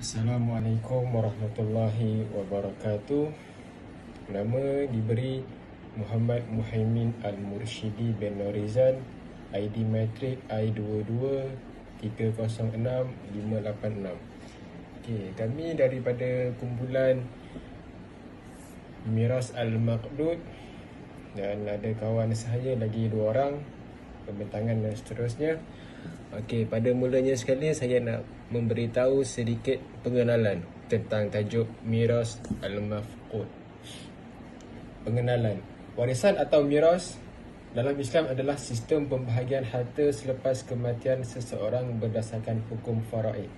Assalamualaikum warahmatullahi wabarakatuh. Nama diberi Muhammad Muhaimin Al-Murshidi bin Norizan, ID matrik I22 306586. Okey, kami daripada kumpulan Miras Al-Maqdud dan ada kawan saya lagi dua orang pembentangan dan seterusnya. Okey, pada mulanya sekali saya nak memberitahu sedikit pengenalan tentang tajuk Miras Al-Mafqud. Pengenalan. Warisan atau miras dalam Islam adalah sistem pembahagian harta selepas kematian seseorang berdasarkan hukum faraid.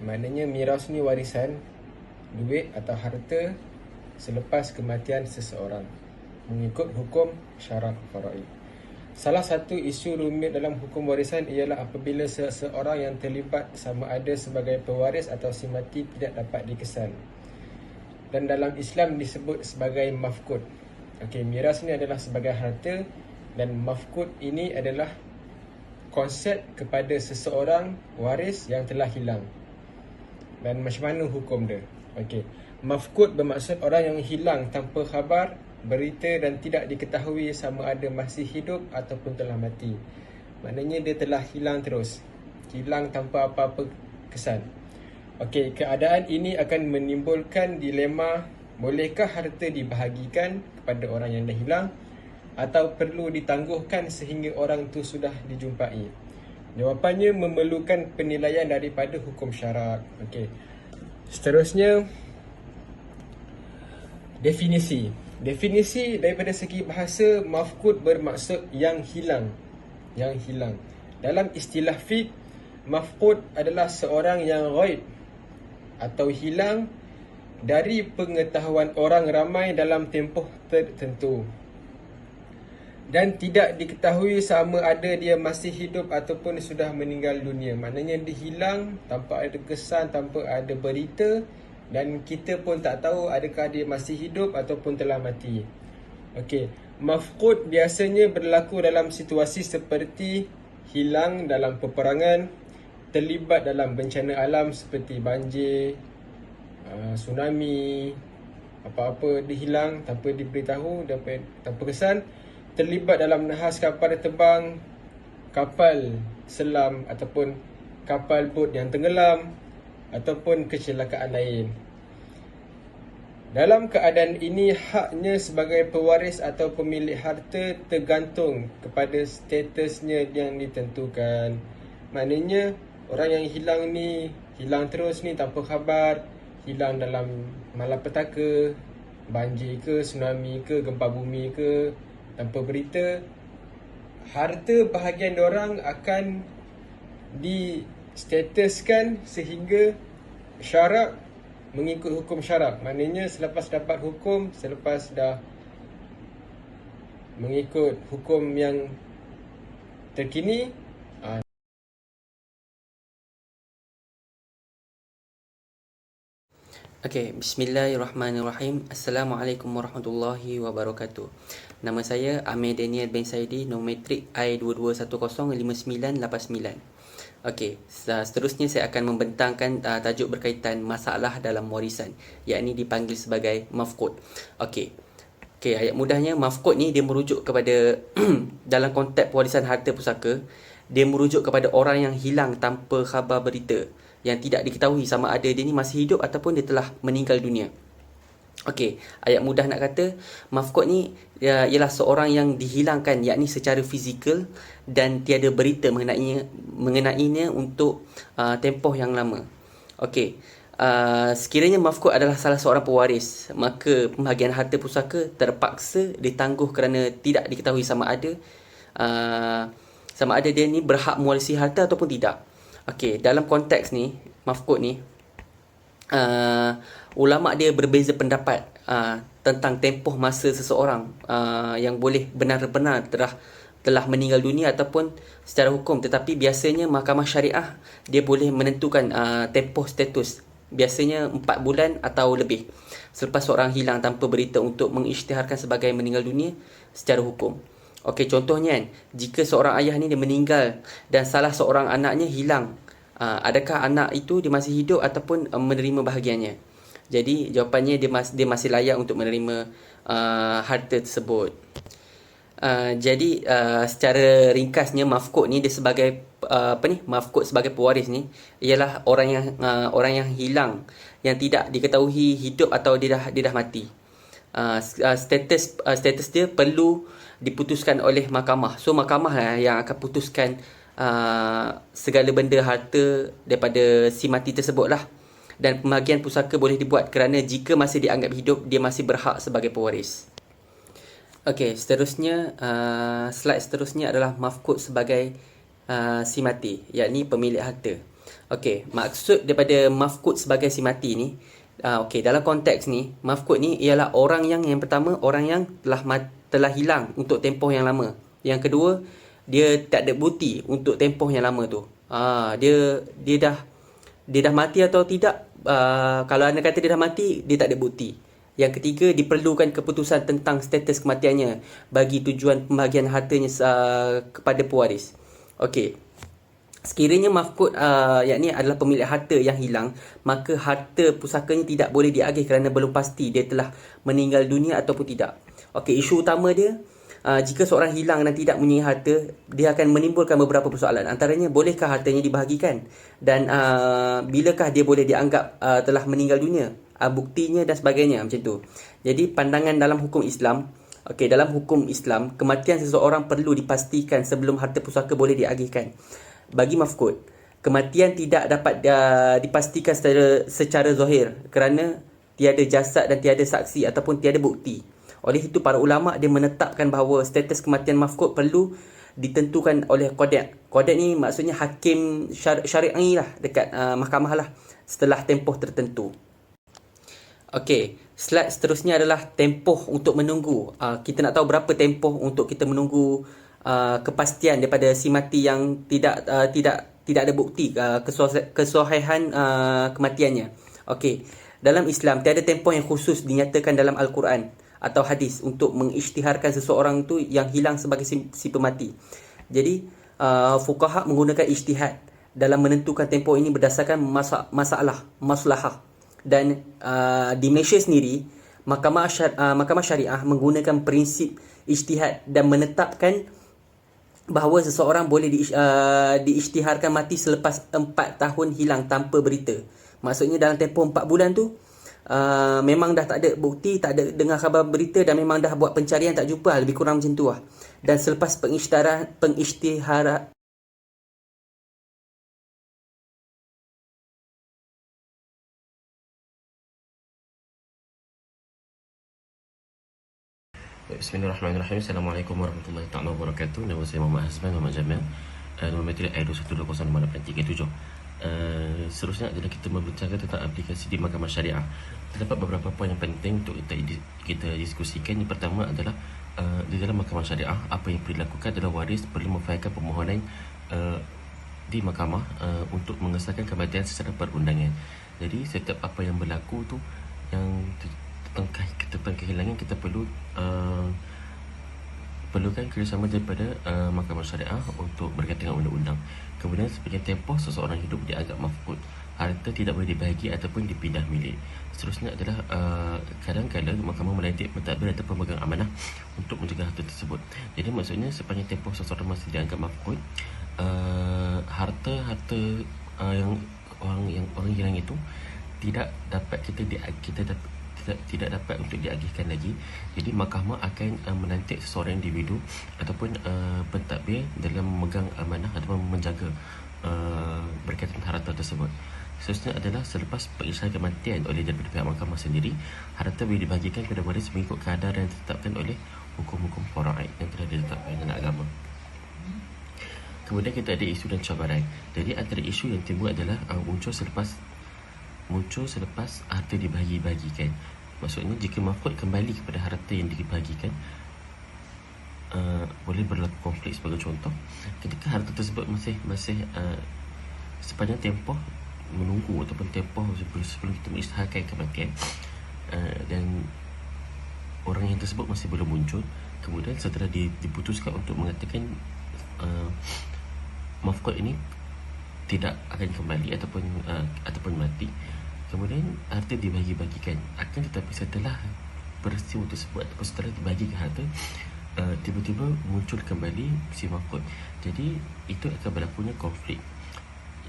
Maknanya miras ni warisan duit atau harta selepas kematian seseorang mengikut hukum syarak faraid. Salah satu isu rumit dalam hukum warisan ialah apabila seseorang yang terlibat sama ada sebagai pewaris atau si mati tidak dapat dikesan. Dan dalam Islam disebut sebagai mafkud. Okey, miras ni adalah sebagai harta dan mafkud ini adalah konsep kepada seseorang waris yang telah hilang. Dan macam mana hukum dia? Okey. Mafkud bermaksud orang yang hilang tanpa khabar berita dan tidak diketahui sama ada masih hidup ataupun telah mati. Maknanya dia telah hilang terus. Hilang tanpa apa-apa kesan. Okey, keadaan ini akan menimbulkan dilema bolehkah harta dibahagikan kepada orang yang dah hilang atau perlu ditangguhkan sehingga orang tu sudah dijumpai. Jawapannya memerlukan penilaian daripada hukum syarak. Okey. Seterusnya definisi. Definisi daripada segi bahasa mafkud bermaksud yang hilang. Yang hilang. Dalam istilah fiqh, mafkud adalah seorang yang ghaib atau hilang dari pengetahuan orang ramai dalam tempoh tertentu dan tidak diketahui sama ada dia masih hidup ataupun sudah meninggal dunia. Maknanya dia hilang tanpa ada kesan, tanpa ada berita dan kita pun tak tahu adakah dia masih hidup ataupun telah mati. Okey, mafqud biasanya berlaku dalam situasi seperti hilang dalam peperangan, terlibat dalam bencana alam seperti banjir, uh, tsunami, apa-apa dia hilang tanpa diberitahu, tanpa, tanpa kesan, terlibat dalam nahas kapal terbang, kapal selam ataupun kapal bot yang tenggelam, ataupun kecelakaan lain. Dalam keadaan ini, haknya sebagai pewaris atau pemilik harta tergantung kepada statusnya yang ditentukan. Maknanya, orang yang hilang ni, hilang terus ni tanpa khabar, hilang dalam malapetaka, banjir ke, tsunami ke, gempa bumi ke, tanpa berita, harta bahagian orang akan distatuskan sehingga syarak mengikut hukum syarak. Maknanya selepas dapat hukum, selepas dah mengikut hukum yang terkini, aa, Okey, bismillahirrahmanirrahim. Assalamualaikum warahmatullahi wabarakatuh. Nama saya Amir Daniel bin Saidi, nombor metrik I22105989. Okey, seterusnya saya akan membentangkan uh, tajuk berkaitan masalah dalam warisan, yakni dipanggil sebagai mafqud. Okey. Okey, ayat mudahnya mafqud ni dia merujuk kepada dalam konteks warisan harta pusaka, dia merujuk kepada orang yang hilang tanpa khabar berita yang tidak diketahui sama ada dia ni masih hidup ataupun dia telah meninggal dunia. Okey, ayat mudah nak kata mafqud ni ya, ialah seorang yang dihilangkan yakni secara fizikal dan tiada berita mengenainya mengenainya untuk uh, tempoh yang lama. Okey. Uh, sekiranya mafqud adalah salah seorang pewaris, maka pembahagian harta pusaka terpaksa ditangguh kerana tidak diketahui sama ada uh, sama ada dia ni berhak mewarisi harta ataupun tidak. Okey, dalam konteks ni, mafkut ni, uh, ulama dia berbeza pendapat uh, tentang tempoh masa seseorang uh, yang boleh benar-benar telah telah meninggal dunia ataupun secara hukum. Tetapi biasanya mahkamah syariah dia boleh menentukan uh, tempoh status. Biasanya 4 bulan atau lebih. Selepas seorang hilang tanpa berita untuk mengisytiharkan sebagai meninggal dunia secara hukum. Okey, contohnya kan, jika seorang ayah ni dia meninggal dan salah seorang anaknya hilang uh, adakah anak itu dia masih hidup ataupun uh, menerima bahagiannya. Jadi jawapannya dia masih dia masih layak untuk menerima uh, harta tersebut. Uh, jadi uh, secara ringkasnya mafkuk ni dia sebagai uh, apa ni mafkuk sebagai pewaris ni ialah orang yang uh, orang yang hilang yang tidak diketahui hidup atau dia dah dia dah mati. Uh, status uh, status dia perlu diputuskan oleh mahkamah. So mahkamah lah yang akan putuskan uh, segala benda harta daripada si mati tersebut lah. Dan pembagian pusaka boleh dibuat kerana jika masih dianggap hidup dia masih berhak sebagai pewaris. Okey, seterusnya uh, slide seterusnya adalah mafkut sebagai uh, si mati, yakni pemilik harta. Okey, maksud daripada mafkut sebagai si mati ni, uh, okey dalam konteks ni, mafkut ni ialah orang yang yang pertama orang yang telah mat, telah hilang untuk tempoh yang lama. Yang kedua, dia tak ada bukti untuk tempoh yang lama tu. Uh, dia dia dah dia dah mati atau tidak? Uh, kalau anda kata dia dah mati, dia tak ada bukti. Yang ketiga, diperlukan keputusan tentang status kematiannya bagi tujuan pembahagian hartanya uh, kepada pewaris. Okey. Sekiranya mafkut uh, yakni adalah pemilik harta yang hilang, maka harta pusakanya tidak boleh diagih kerana belum pasti dia telah meninggal dunia ataupun tidak. Okey, isu utama dia Uh, jika seorang hilang dan tidak mempunyai harta, dia akan menimbulkan beberapa persoalan. Antaranya, bolehkah hartanya dibahagikan? Dan uh, bilakah dia boleh dianggap uh, telah meninggal dunia? uh, buktinya dan sebagainya macam tu. Jadi pandangan dalam hukum Islam, okey dalam hukum Islam, kematian seseorang perlu dipastikan sebelum harta pusaka boleh diagihkan. Bagi mafkut, kematian tidak dapat uh, dipastikan secara secara zahir kerana tiada jasad dan tiada saksi ataupun tiada bukti. Oleh itu para ulama dia menetapkan bahawa status kematian mafkut perlu ditentukan oleh kodak. Kodak ni maksudnya hakim syar'i lah dekat uh, mahkamah lah setelah tempoh tertentu. Okey, slide seterusnya adalah tempoh untuk menunggu. Uh, kita nak tahu berapa tempoh untuk kita menunggu uh, kepastian daripada si mati yang tidak uh, tidak tidak ada bukti uh, kesahihan uh, kematiannya. Okey, dalam Islam tiada tempoh yang khusus dinyatakan dalam Al-Quran atau hadis untuk mengisytiharkan seseorang tu yang hilang sebagai si, si pemati. Jadi, uh, fuqaha menggunakan ijtihad dalam menentukan tempoh ini berdasarkan masa, masalah, maslahah dan uh, di Malaysia sendiri mahkamah syar, uh, mahkamah syariah menggunakan prinsip ijtihad dan menetapkan bahawa seseorang boleh di uh, diisytiharkan mati selepas 4 tahun hilang tanpa berita. Maksudnya dalam tempoh 4 bulan tu uh, memang dah tak ada bukti, tak ada dengar khabar berita dan memang dah buat pencarian tak jumpa lebih kurang macam tu lah. Dan selepas pengisytiharan pengisytiharan Bismillahirrahmanirrahim. Assalamualaikum warahmatullahi taala wabarakatuh. Nama saya Muhammad Hasban Muhammad Jamil. Uh, Nama materi I21203837 uh, Seterusnya adalah kita membincangkan tentang aplikasi di mahkamah syariah. Terdapat beberapa poin yang penting untuk kita, kita diskusikan. Yang pertama adalah uh, Di dalam mahkamah syariah Apa yang perlu dilakukan adalah waris perlu memfailkan permohonan uh, Di mahkamah uh, Untuk mengesahkan kematian secara perundangan Jadi setiap apa yang berlaku tu Yang tentang tentang kehilangan kita perlu uh, perlukan kerjasama daripada uh, mahkamah syariah untuk berkaitan dengan undang-undang. Kemudian sebagian tempoh seseorang hidup dianggap mafkud. Harta tidak boleh dibahagi ataupun dipindah milik. Seterusnya adalah uh, kadang-kadang mahkamah melantik pentadbir atau pemegang amanah untuk menjaga harta tersebut. Jadi maksudnya sepanjang tempoh seseorang masih dianggap mafkud, uh, harta-harta uh, yang orang yang orang hilang itu tidak dapat kita di, kita dapat tidak, dapat untuk diagihkan lagi jadi mahkamah akan uh, melantik seseorang individu ataupun uh, pentadbir dalam memegang amanah ataupun menjaga uh, berkaitan harta tersebut seterusnya adalah selepas pengisytiharan kematian oleh daripada pihak mahkamah sendiri harta boleh dibagikan kepada waris mengikut kadar yang ditetapkan oleh hukum-hukum faraid yang telah ditetapkan dalam agama Kemudian kita ada isu dan cabaran. Jadi antara isu yang timbul adalah uh, muncul selepas muncul selepas harta dibagi-bagikan. Maksudnya jika mahfud kembali kepada harta yang dibagikan uh, Boleh berlaku konflik sebagai contoh Ketika harta tersebut masih masih uh, sepanjang tempoh menunggu ataupun tempoh sebelum, kita mengisytiharkan kematian uh, Dan orang yang tersebut masih belum muncul Kemudian setelah diputuskan untuk mengatakan uh, Mahfud ini tidak akan kembali ataupun uh, ataupun mati kemudian harta dibagi-bagikan. Akan tetapi setelah peristiwa tersebut ataupun setelah dibagikan harta uh, tiba-tiba muncul kembali si mahkot jadi itu akan berlakunya konflik.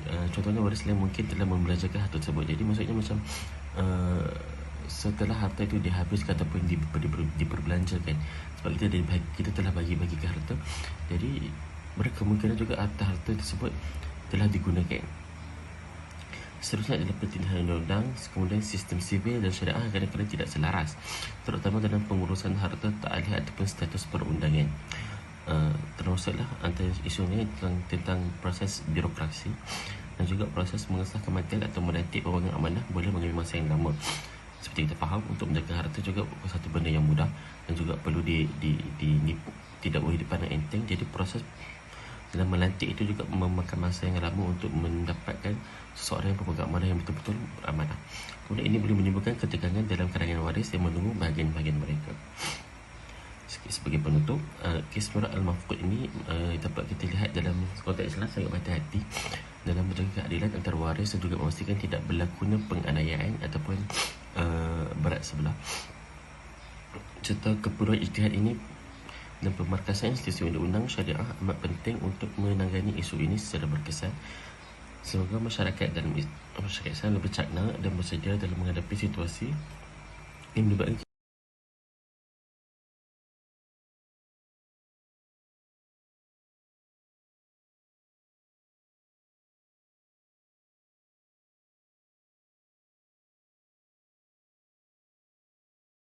Uh, contohnya waris lain mungkin telah membelanjakan harta tersebut. Jadi maksudnya macam uh, setelah harta itu dihabiskan ataupun diper, diper, diperbelanjakan sebab kita dah bahagi, kita telah bagi-bagikan harta jadi berkemungkinan juga harta-harta tersebut telah digunakan Seterusnya adalah pertindahan undang-undang Kemudian sistem sivil dan syariah kadang-kadang tidak selaras Terutama dalam pengurusan harta tak alih ataupun status perundangan. Uh, Termasuklah antara isunya tentang, tentang proses birokrasi Dan juga proses mengesah kematian atau melantik orang amanah Boleh mengambil masa yang lama. Seperti kita faham untuk menjaga harta juga bukan satu benda yang mudah dan juga perlu di di dinipu tidak boleh dipandang enteng. Jadi proses dalam melantik itu juga memakan masa yang lama untuk mendapatkan seseorang yang pemegang amanah yang betul-betul amanah kemudian ini boleh menimbulkan ketegangan dalam kalangan waris yang menunggu bahagian-bahagian mereka. Sebagai penutup uh, kes Murad Al-Mafqud ini uh, dapat kita lihat dalam konteks Islam sangat berhati-hati dalam menjaga keadilan antara waris dan juga memastikan tidak berlakunya penganiayaan ataupun uh, berat sebelah. Serta keperluan ijtihad ini dan pemarkasan institusi undang-undang syariah amat penting untuk menangani isu ini secara berkesan. Semoga masyarakat dan masyarakat lebih cakna dan bersedia dalam menghadapi situasi. Yang melibatkan